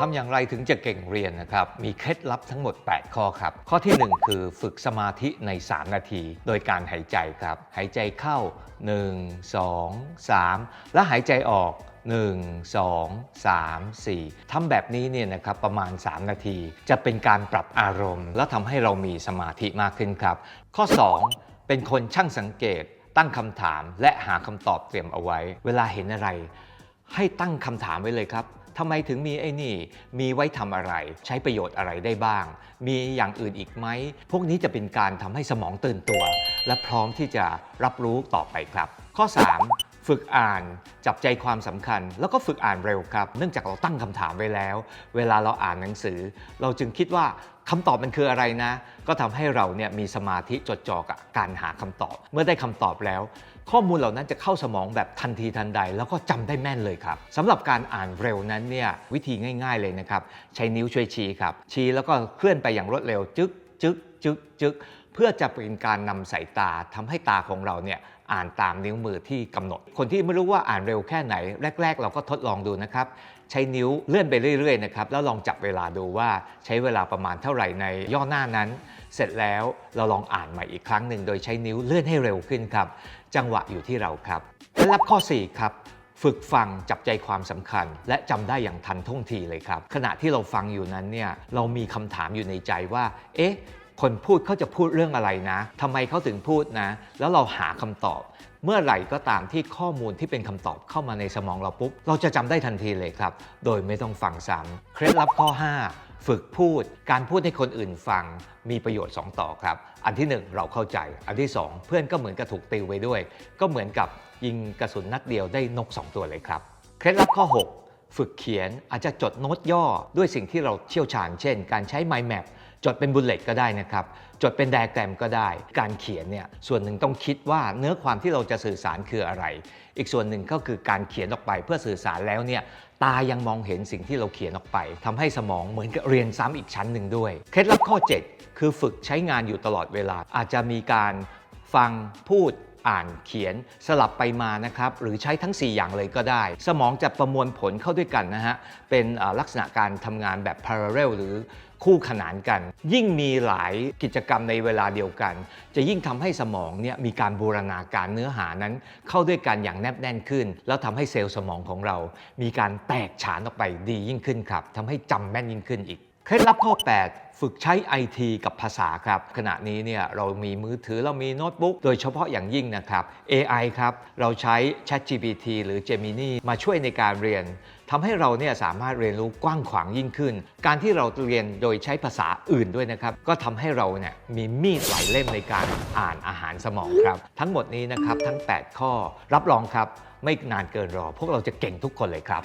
ทำอย่างไรถึงจะเก่งเรียนนะครับ มีเคล็ดลับทั้งหมด 8 ข้อครับ ข้อที่ 1 คือฝึกสมาธิใน 3 นาที โดยการหายใจครับ หายใจเข้า 1 2 3 และหายใจออก 1 2 3 4ทำแบบนี้เนี่ยนะครับประมาณ 3 นาที จะเป็นการปรับอารมณ์ และทำให้เรามีสมาธิมากขึ้นครับ ข้อ 2 เป็นคนช่างสังเกต ตั้งคำถามและหาคำตอบเตรียมเอาไว้ เวลาเห็นอะไร ให้ตั้งคำถามไว้เลยครับ ทำไมถึงมีไอ้นี่ มีไว้ทำอะไร ใช้ประโยชน์อะไรได้บ้าง มีอย่างอื่นอีกไหม พวกนี้จะเป็นการทำให้สมองตื่นตัว และพร้อมที่จะรับรู้ต่อไปครับ ข้อ 3 ฝึกอ่านจับใจความสำคัญ แล้วก็ฝึกอ่านเร็วครับ เนื่องจากเราตั้งคำถามไว้แล้ว เวลาเราอ่านหนังสือ เราจึงคิดว่าคำตอบมันคืออะไรนะ ก็ทำให้เราเนี่ยมีสมาธิจดจ่อกับการหาคำตอบ เมื่อได้คำตอบแล้ว ข้อมูลเหล่านั้นจะเข้าสมองแบบทันทีทันใด แล้วก็จำได้แม่นเลยครับสำหรับการอ่านเร็วนั้นเนี่ยวิธีง่าย ๆเลยนะครับใช้นิ้วช่วยชี้ครับชี้แล้วก็เคลื่อนไปอย่างรวดเร็วจึ๊กจึ๊กจึ๊กจึ๊ก เพื่อจะเป็นการนำสายตาทำให้ตาของเราเนี่ยอ่านตามนิ้วมือที่กำหนด คนที่ไม่รู้ว่าอ่านเร็วแค่ไหน แรก ๆ เราก็ทดลองดูนะครับ ใช้นิ้วเลื่อนไปเรื่อยๆนะครับแล้วลองจับเวลาดูว่าใช้เวลาประมาณเท่าไหร่ในย่อหน้านั้น เสร็จแล้วเราลองอ่านใหม่อีกครั้งหนึ่งโดยใช้นิ้วเลื่อนให้เร็วขึ้นครับ จังหวะอยู่ที่เราครับเคล็ดลับข้อ 4 ครับฝึกฟังจับใจความสำคัญ และจำได้อย่างทันท่วงทีเลยครับ ขณะที่เราฟังอยู่นั้นเนี่ยเรามีคำถามอยู่ในใจว่า เอ๊ะ คนพูดเขาจะพูดเรื่องอะไรนะทำไมเขาถึงพูดนะ แล้วเราหาคำตอบ เมื่อไหร่ก็ตามที่ข้อมูลที่เป็นคำตอบเข้ามาในสมองเราปุ๊บ เราจะจำได้ทันทีเลยครับ โดยไม่ต้องฟังซ้ำเคล็ดลับข้อ 5 ฝึกพูด การพูดให้คนอื่นฟังมีประโยชน์ 2 ต่อครับ อันที่ 1 เราเข้าใจ อันที่ 2 เพื่อนก็เหมือนกับถูกติวไว้ด้วย ก็เหมือนกับยิงกระสุนนัดเดียวได้นก 2 ตัวเลยครับ เคล็ดลับข้อ 6 ฝึกเขียนอาจจะจดโน้ตย่อด้วยสิ่งที่เราเชี่ยวชาญเช่น การใช้ mind map จดเป็นบุลเลตก็ได้นะครับ จดเป็นไดอะแกรมก็ได้ การเขียนเนี่ยส่วนหนึ่งต้องคิดว่าเนื้อความที่เราจะสื่อสารคืออะไร อีกส่วนหนึ่งก็คือการเขียนออกไปเพื่อสื่อสารแล้วเนี่ยตายังมองเห็นสิ่งที่เราเขียนออกไปทำให้สมองเหมือนกับเรียนซ้ำอีกชั้นหนึ่งด้วย เคล็ดลับข้อ 7 คือฝึกใช้งานอยู่ตลอดเวลา อาจจะมีการฟังพูด อ่านเขียนสลับไปมานะครับหรือใช้ทั้ง 4 อย่างเลยก็ได้ สมองจะประมวลผลเข้าด้วยกันนะฮะเป็นลักษณะการทำงานแบบ parallel หรือคู่ขนานกัน ยิ่งมีหลายกิจกรรมในเวลาเดียวกัน จะยิ่งทำให้สมองเนี่ยมีการบูรณาการเนื้อหานั้น เข้าด้วยกันอย่างแนบแน่นขึ้น แล้วทำให้เซลล์สมองของเรา มีการแตกฉานออกไปดียิ่งขึ้นครับทำให้จำแม่นยิ่งขึ้นอีก เคล็ดลับข้อ 8 ฝึกใช้ IT กับภาษาครับ ขณะนี้เนี่ยเรามีมือถือเรามีโน้ตบุ๊กโดยเฉพาะอย่างยิ่งนะครับ AI ครับ เราใช้ ChatGPT หรือ Gemini มาช่วยในการเรียนทำให้เราเนี่ยสามารถเรียนรู้กว้างขวางยิ่งขึ้น การที่เราเรียนโดยใช้ภาษาอื่นด้วยนะครับ ก็ทำให้เราเนี่ยมีมีดหลายเล่มในการอ่านอาหารสมองครับ ทั้งหมดนี้นะครับทั้ง 8 ข้อรับรองครับ ไม่นานเกินรอ พวกเราจะเก่งทุกคนเลยครับ